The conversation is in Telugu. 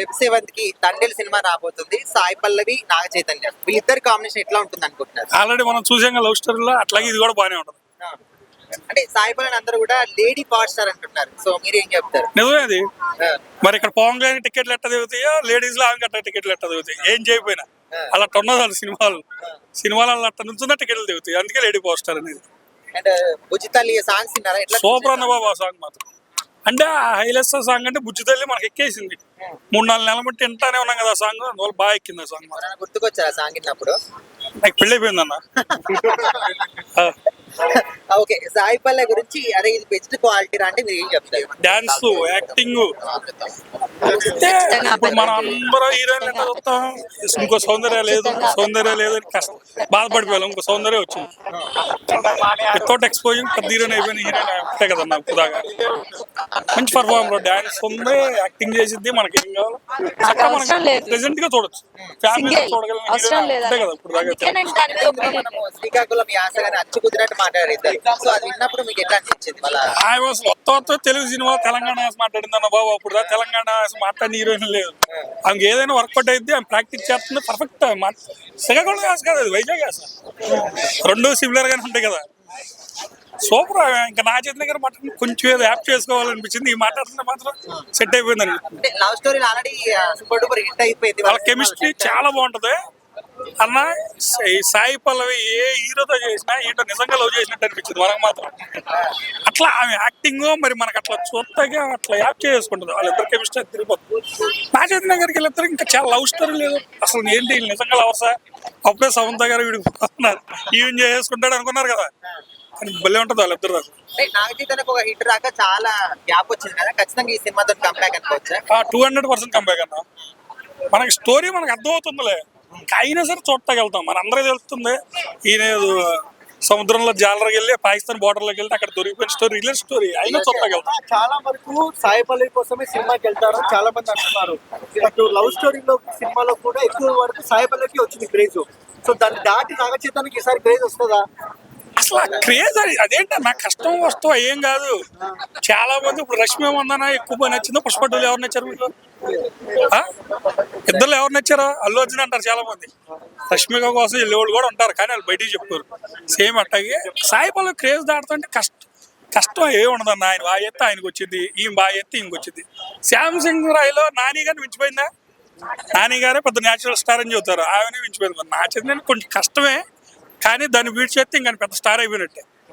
వెబ్ సెవెంత్కి తండ్రి సినిమా రాబోతుంది. సాయి పల్లవి నాగ చైతన్య వీళ్ళిద్దరి కాంబినేషన్ ఎట్లా ఉంటుంది అనుకుంటున్నారు ఆల్రెడీ మనం చూసాం లవ్ స్టోరీలో అట్లాగే ఇది కూడా బాగానే ఉంటుంది. అంటే సాయి పల్లవి అందరూ కూడా లేడీ పవర్ స్టార్ అంటున్నారు. సో మీరు ఏం చెప్తారు? నిజమే అది. ఆ, మరి ఇక్కడ పవన్ కళ్యాణ్ టికెట్లు ఎట్ట దిగుతాయో లేడీస్లో ఆమె టికెట్లు ఎట్ట దిగుతాయి? ఏం చేయకపోయినా. అలా ఉన్నది సినిమాలు. సినిమాలు అట్ట నుంచున్న టికెట్లు దిగుతాయి? అందుకే లేడీ అనేది. అండ్ సాంగ్స్ విన్నారా? ఎట్లా సూపర్ అన్న బాబు ఆ సాంగ్ మాత్రం. అంటే ఆ హైలెస్ సాంగ్ అంటే బుజ్జి తల్లి మనకి ఎక్కేసింది. మూడు నాలుగు నెలల బట్టి వింటానే ఉన్నాం కదా ఆ సాంగ్. అందువల్ల బాగా ఎక్కింది ఆ సాంగ్ గుర్తుకొచ్చారా సాంగ్ నాకు పెళ్ళి అయిపోయింది అన్న. ఓకే సాయి పల్లవి గురించి అదే ఇది బెస్ట్ క్వాలిటీ అంటే మీరు ఏం చెప్తారు డాన్స్ యాక్టింగ్ ఇప్పుడు మనం అందరూ హీరోయిన్ ఎట్లా చూస్తాం ఇంకో సౌందర్య లేదు. సౌందర్య లేదు అని కష్టం బాధపడిపోయాం. ఇంకో సౌందర్య వచ్చింది. వితౌట్ ఎక్స్పోజింగ్ పెద్ద హీరోయిన్ అయిపోయిన హీరోయిన్ అంతే కదా నాకు ఇప్పుదాకా మంచి పర్ఫార్మ్ డాన్స్ ఉంది యాక్టింగ్ చేసింది మనకి ఏం కావాలి ప్రెసెంట్గా చూడొచ్చు. ఫ్యామిలీ లేదా అంతే కదా ఇప్పుడు శ్రీకాకుళం యాస గాని అచ్చు కుదిరినట్టు మాట్లాడారు ఇద్దరు. సో అది విన్నప్పుడు మీకు ఎట్లా అనిపించింది? వాళ్ళ ఆయన అసలు కొత్త తెలుగు సినిమా తెలంగాణ యాస మాట్లాడిందన్న బాబు అప్పుడు తెలంగాణ యాస మాట్లాడిన హీరోయిన్ లేదు. ఆమెకి ఏదైనా వర్కౌట్ అయితే ఆమె ప్రాక్టీస్ చేస్తుంది పర్ఫెక్ట్ శ్రీకాకుళం యాస కాదు అది వైజాగ్ యాస. రెండు సిమిలర్ గానే ఉంటాయి కదా. సూపర్ ఇంకా నా చేతి దగ్గర మాట్లాడి కొంచెం ఏదో యాప్ చేసుకోవాలనిపించింది. ఈ మాట్లాడుతుంటే మాత్రం సెట్ అయిపోయిందండి. అంటే లవ్ స్టోరీలు ఆల్రెడీ సూపర్ డూపర్ హిట్ అయిపోయింది. వాళ్ళ కెమిస్ట్రీ చాలా బాగుంటది. అన్న ఈ సాయి పల్లవి ఏ హీరోతో చేసినా ఏంటో నిజంగా లవ్ చేసినట్టు అనిపించింది మనకు మాత్రం. అట్లా ఆమె యాక్టింగ్ మరి మనకు అట్లా చూస్తగా అట్లా యాప్ చేసుకుంటుంది. వాళ్ళిద్దరు కెమిస్ట్రీ తిరిగిపోతుంది. నా చేతి దగ్గరికి వెళ్ళిద్దరు ఇంకా చాలా లవ్ స్టోరీ లేదు. అసలు ఏంటి వీళ్ళు నిజంగా లవర్సా? అప్పుడే సమంత గారు విడిపోతున్నారు ఈవెన్ చేసుకుంటాడు అనుకున్నారు కదా. కానీ భలే ఉంటుంది వాళ్ళిద్దరు దాకా ఒక హిట్ రాక చాలా గ్యాప్ వచ్చింది కదా. ఖచ్చితంగా ఈ సినిమాతో కంబ్యాక్ అనుకోవచ్చా? టూ హండ్రెడ్ పర్సెంట్ కంబ్యాక్ అన్న. మనకి స్టోరీ మనకు అర్థమవుతుందిలే. అయినా సరే చూడటాకెళ్తాం మన అందరికీ తెలుస్తుంది ఈయన సముద్రంలో జాలరకి వెళ్ళి పాకిస్తాన్ బోర్డర్లోకి వెళ్తే అక్కడ దొరికిపోయిన స్టోరీ రిలే స్టోరీ అయినా చూడటాకెళ్తాం చాలా వరకు సాయి పల్లవి కోసమే సినిమాకి వెళ్తారు చాలా మంది అంటున్నారు. అటు లవ్ స్టోరీలో సినిమాలో కూడా ఎక్కువ వరకు సాయి పల్లవికి వచ్చింది క్రేజ్ సో దాన్ని దాటి నాగ చైతన్యకి ఈసారి క్రేజ్ వస్తుందా? అసలు క్రేజ్ అదేంటి నాకు కష్టం వస్తువు ఏం కాదు. చాలా మంది ఇప్పుడు రష్మి వందన ఎక్కువ నచ్చిందో పుష్పడ్డులు ఎవరు నచ్చారు మీకు ఇద్దరు ఎవరు నచ్చారో అల్లు అర్జున్ అంటారు చాలా మంది. రష్మిక కోసం వెళ్ళేవాళ్ళు కూడా ఉంటారు కానీ వాళ్ళు బయటికి చెప్పుకోరు సేమ్ అట్టాగే సాయిబాబు క్రేజ్ దాటుతుంటే కష్టం కష్టం ఏ ఉండదన్న ఆయన బాగా ఎత్తే ఆయనకు వచ్చింది ఈయన బాగా ఎత్తే ఇంకొచ్చింది వచ్చింది. శ్యామ్ రాయిలో నాని గారిని మించిపోయిందా? నాని గారే పెద్ద న్యాచురల్ స్టార్ అని చెబుతారు. ఆమెనే మించిపోయింది. నా చెందిన కొంచెం కష్టమే. కానీ దాన్ని బీట్ చేస్తే ఇంకా పెద్ద స్టార్ అయిపోయినట్టే.